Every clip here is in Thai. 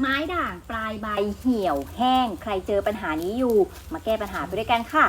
ไม้ด่างปลายใบเหี่ยวแห้ง ใครเจอปัญหานี้อยู่ มาแก้ปัญหาไปด้วยกันค่ะ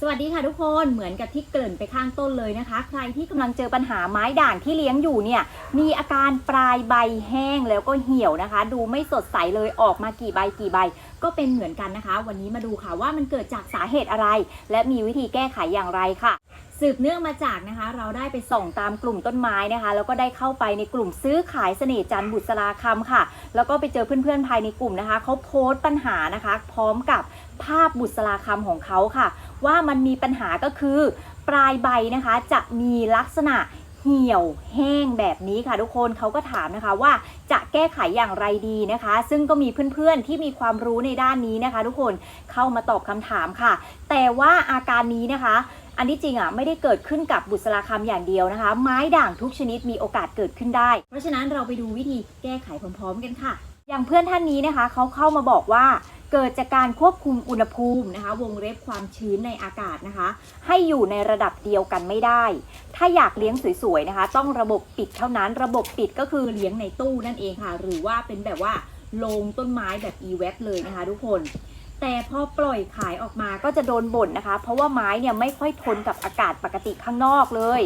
สวัสดีค่ะทุกคนเหมือนกับที่เกริ่นไปข้างต้นเลยนะคะ ใครที่กำลังเจอปัญหาไม้ด่างที่เลี้ยงอยู่เนี่ย มีอาการปลายใบแห้งแล้วก็เหี่ยวนะคะ ดูไม่สดใสเลยออกมากี่ใบกี่ใบ ก็เป็นเหมือนกันนะคะ วันนี้มาดูค่ะว่ามันเกิดจากสาเหตุอะไร และมีวิธีแก้ไขอย่างไรค่ะ สืบเนื่องมาจากนะคะ เราได้ไปส่องตามกลุ่มต้นไม้นะคะ แล้วก็ได้เข้าไปในกลุ่มซื้อขายเสน่ห์จันบุษราคำค่ะ แล้วก็ไปเจอเพื่อนๆภายในกลุ่มนะคะเขาโพสต์ปัญหานะคะ พร้อมกับภาพบุษราคำของเขาค่ะ ว่ามันมีปัญหาก็คือ ปลายใบนะคะจะมีลักษณะเหี่ยวแห้งแบบนี้ค่ะทุกคนเขาก็ถามนะคะว่าจะแก้ไขอย่างไรดีนะคะ ซึ่งก็มีเพื่อนๆที่มีความรู้ในด้านนี้นะคะ ทุกคนเข้ามาตอบคำถามค่ะ แต่ว่าอาการนี้นะคะ อันที่จริงอะไม่ได้เกิดขึ้นกับบุษราคำอย่างเดียวนะคะ ไม้ด่างทุกชนิดมีโอกาสเกิดขึ้นได้ เพราะฉะนั้นเราไปดูวิธีแก้ไขพร้อมๆกันค่ะ อย่างเพื่อนท่านนี้นะคะเขาเข้ามาบอกว่าเกิดจากการควบคุมอุณหภูมินะคะ วงเล็บความชื้นในอากาศนะคะ ให้อยู่ในระดับเดียวกันไม่ได้ ถ้าอยากเลี้ยงสวยๆนะคะ ต้องระบบปิดเท่านั้น ระบบปิดก็คือเลี้ยงในตู้นั่นเองค่ะ หรือว่าเป็นแบบว่าโลงต้นไม้แบบ e w e b เลยนะคะทุกคน แต่พอปล่อยขายออกมาก็จะโดนบ่นนะคะ เพราะว่าไม้เนี่ยไม่ค่อยทนกับอากาศปกติข้างนอกเลย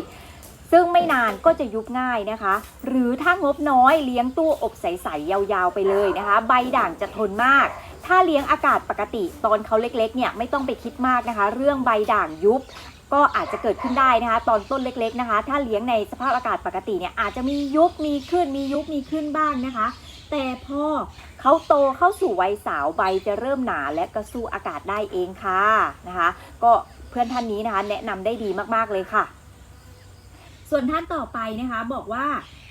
ซึ่งไม่นานก็จะยุบง่ายนะคะ หรือถ้างบน้อยเลี้ยงตู้อบใสๆยาวๆไปเลยนะคะ ใบด่างจะทนมาก ถ้าเลี้ยงอากาศปกติตอนเขาเล็กๆเนี่ยไม่ต้องไปคิดมากนะคะ เรื่องใบด่างยุบก็อาจจะเกิดขึ้นได้นะคะ ตอนต้นเล็กๆนะคะ ถ้าเลี้ยงในสภาพอากาศปกติเนี่ยอาจจะมียุบมีขึ้นมียุบมีขึ้นบ้างนะคะ แต่พอเขาโตเข้าสู่วัยสาวใบจะเริ่มหนาและก็สู้อากาศได้เองค่ะนะคะ ก็เพื่อนท่านนี้นะคะแนะนำได้ดีมากๆเลยค่ะ ส่วนท่านต่อไปนะคะบอกว่า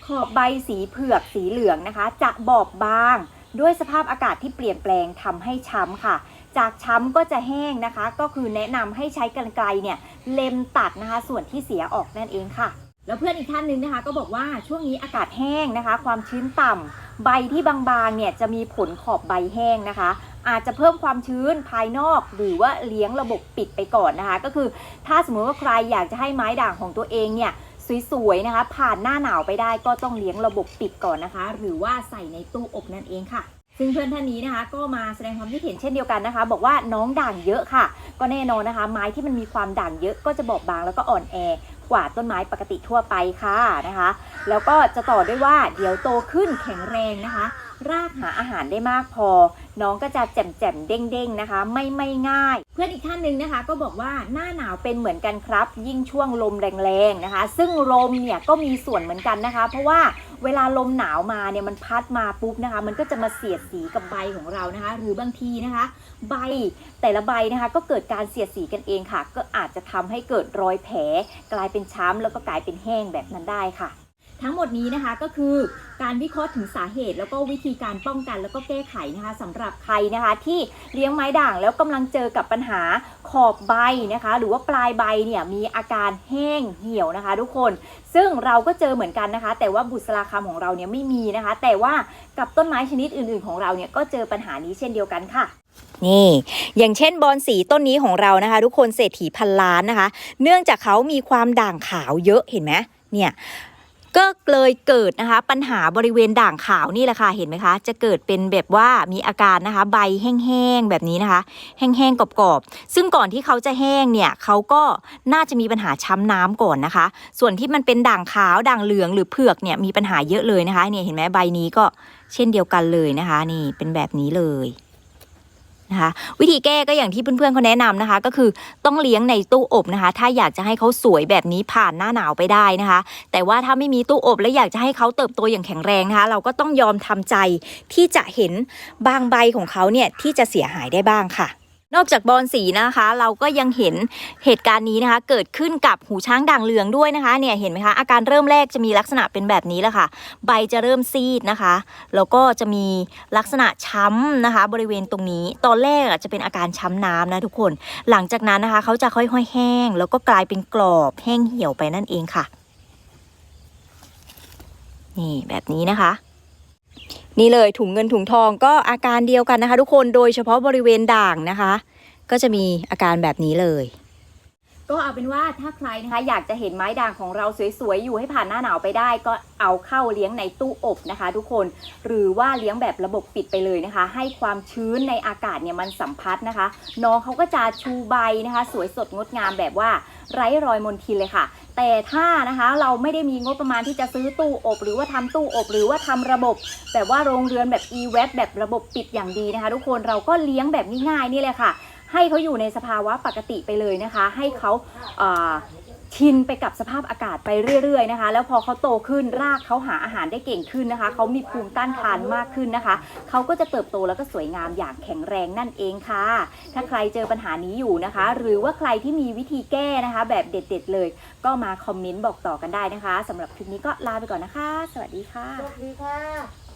ขอบใบสีเผือกสีเหลืองนะคะ จะบอบบาง ด้วยสภาพอากาศที่เปลี่ยนแปลงทำให้ช้ำค่ะ จากช้ำก็จะแห้งนะคะ ก็คือแนะนำให้ใช้กรรไกรเนี่ยเล็มตัดนะคะ ส่วนที่เสียออกนั่นเองค่ะ แล้วเพื่อนอีกท่านหนึ่งนะคะ ก็บอกว่าช่วงนี้อากาศแห้งนะคะ ความชื้นต่ำใบที่บางๆเนี่ยจะมีผลขอบใบแห้งนะคะ อาจจะเพิ่มความชื้นภายนอก หรือว่าเลี้ยงระบบปิดไปก่อนนะคะ ก็คือถ้าสมมติว่าใครอยากจะให้ไม้ด่างของตัวเองเนี่ยสวยๆนะคะ ผ่านหน้าหนาวไปได้ก็ต้องเลี้ยงระบบปิดก่อนนะคะ หรือว่าใส่ในตู้อบนั่นเองค่ะซึ่งเพื่อนท่านนี้นะคะ ก็มาแสดงความคิดเห็นเช่นเดียวกันนะคะ บอกว่าน้องด่างเยอะค่ะ ก็แน่นอนนะคะ ไม้ที่มันมีความด่างเยอะก็จะบอบบางแล้วก็อ่อนแอ กว่าต้นไม้ปกติทั่วไปค่ะนะคะ แล้วก็จะต่อด้วยว่าเดี๋ยวโตขึ้นแข็งแรงนะคะ รากหาอาหารได้มากพอ น้องก็จะแจ่มแจ่มเด้งเด้งๆนะคะ ไม่ไม่ง่าย เพื่อนอีกท่านหนึ่งนะคะ ก็บอกว่าหน้าหนาวเป็นเหมือนกันครับ ยิ่งช่วงลมแรงๆนะคะ ซึ่งลมเนี่ยก็มีส่วนเหมือนกันนะคะ เพราะว่าเวลาลมหนาวมาเนี่ยมันพัดมาปุ๊บนะคะ มันก็จะมาเสียดสีกับใบของเรานะคะ หรือบางทีนะคะ ใบแต่ละใบนะคะ ก็เกิดการเสียดสีกันเองค่ะ ก็อาจจะทำให้เกิดรอยแผลกลายเป็นช้ำแล้วก็กลายเป็นแห้งแบบนั้นได้ค่ะ ทั้งหมดนี้นะคะก็คือการวิเคราะห์ถึงสาเหตุ แล้วก็วิธีการป้องกันแล้วก็แก้ไขนะคะสำหรับใครนะคะที่เลี้ยงไม้ด่างแล้วกำลังเจอกับปัญหาขอบใบนะคะ หรือว่าปลายใบเนี่ยมีอาการแห้งเหี่ยวนะคะ ทุกคน ซึ่งเราก็เจอเหมือนกันนะคะ แต่ว่าบุษราคำของเราเนี่ยไม่มีนะคะ แต่ว่ากับต้นไม้ชนิดอื่น ๆ ของเราเนี่ยก็เจอปัญหานี้เช่นเดียวกันค่ะนี่ อย่างเช่นบอนสีต้นนี้ของเรานะคะ ทุกคนเศรษฐีพันล้านนะคะ เนื่องจากเขามีความด่างขาวเยอะเห็นไหมเนี่ย ก็เลยเกิดนะคะปัญหาบริเวณด่างขาวนี่แหละค่ะเห็นไหมคะ จะเกิดเป็นแบบว่ามีอาการนะคะ ใบแห้งๆแบบนี้นะคะ แห้งๆกรอบๆซึ่งก่อนที่เขาจะแห้งเนี่ยเขาก็น่าจะมีปัญหาช้ำน้ำก่อนนะคะ ส่วนที่มันเป็นด่างขาวด่างเหลืองหรือเผือกเนี่ยมีปัญหาเยอะเลยนะคะเนี่ยเห็นไหมใบนี้ก็เช่นเดียวกันเลยนะคะ นี่เป็นแบบนี้เลย นะคะวิธีแก้ก็อย่างที่เพื่อนๆเขาแนะนำนะคะ ก็คือต้องเลี้ยงในตู้อบนะคะ ถ้าอยากจะให้เขาสวยแบบนี้ผ่านหน้าหนาวไปได้นะคะ แต่ว่าถ้าไม่มีตู้อบและอยากจะให้เขาเติบโตอย่างแข็งแรงนะคะ เราก็ต้องยอมทำใจที่จะเห็นบางใบของเขาเนี่ยที่จะเสียหายได้บ้างค่ะ นอกจากบอลสีนะคะ เราก็ยังเห็นเหตุการณ์นี้นะคะ เกิดขึ้นกับหูช้างด่างเหลืองด้วยนะคะเนี่ยเห็นไหมคะอาการเริ่มแรกจะมีลักษณะเป็นแบบนี้แหละค่ะ ใบจะเริ่มซีดนะคะแล้วก็จะมีลักษณะช้ำนะคะ บริเวณตรงนี้ ตอนแรกอะจะเป็นอาการช้ำน้ำนะทุกคน หลังจากนั้นนะคะเขาจะค่อยๆ แห้ง แล้วก็กลายเป็นกรอบแห้งเหี่ยวไปนั่นเองค่ะ นี่แบบนี้นะคะ นี่เลยถุงเงินถุงทองก็อาการเดียวกันนะคะ ทุกคนโดยเฉพาะบริเวณด่างนะคะ ก็จะมีอาการแบบนี้เลย ก็เอาเป็นว่าถ้าใครนะคะอยากจะเห็นไม้ด่างของเราสวยๆอยู่ให้ผ่านหน้าหนาวไปได้ ก็เอาเข้าเลี้ยงในตู้อบนะคะ ทุกคนหรือว่าเลี้ยงแบบระบบปิดไปเลยนะคะ ให้ความชื้นในอากาศเนี่ยมันสัมพัทธ์นะคะ น้องเขาก็จะชูใบนะคะ สวยสดงดงามแบบว่าไร้รอยมนทินเลยค่ะ แต่ถ้านะคะเราไม่ได้มีงบประมาณที่จะซื้อตู้อบ หรือว่าทำตู้อบ หรือว่าทำระบบ แบบว่าโรงเรือนแบบ e w e b แบบระบบปิดอย่างดีนะคะ ทุกคนเราก็เลี้ยงแบบง่ายๆนี่เลยค่ะ ให้เขาอยู่ในสภาวะปกติไปเลยนะคะ ให้เขาชินไปกับสภาพอากาศไปเรื่อยๆนะคะ แล้วพอเขาโตขึ้นรากเขาหาอาหารได้เก่งขึ้นนะคะเขามีภูมิต้านทานมากขึ้นนะคะเขาก็จะเติบโตแล้วก็สวยงามอย่างแข็งแรงนั่นเองค่ะ ถ้าใครเจอปัญหานี้อยู่นะคะ หรือว่าใครที่มีวิธีแก้นะคะ แบบเด็ด ๆ เลย ก็มาคอมเมนต์บอกต่อกันได้นะคะสำหรับคลิปนี้ก็ลาไปก่อนนะคะ สวัสดีค่ะสวัสดีค่ะ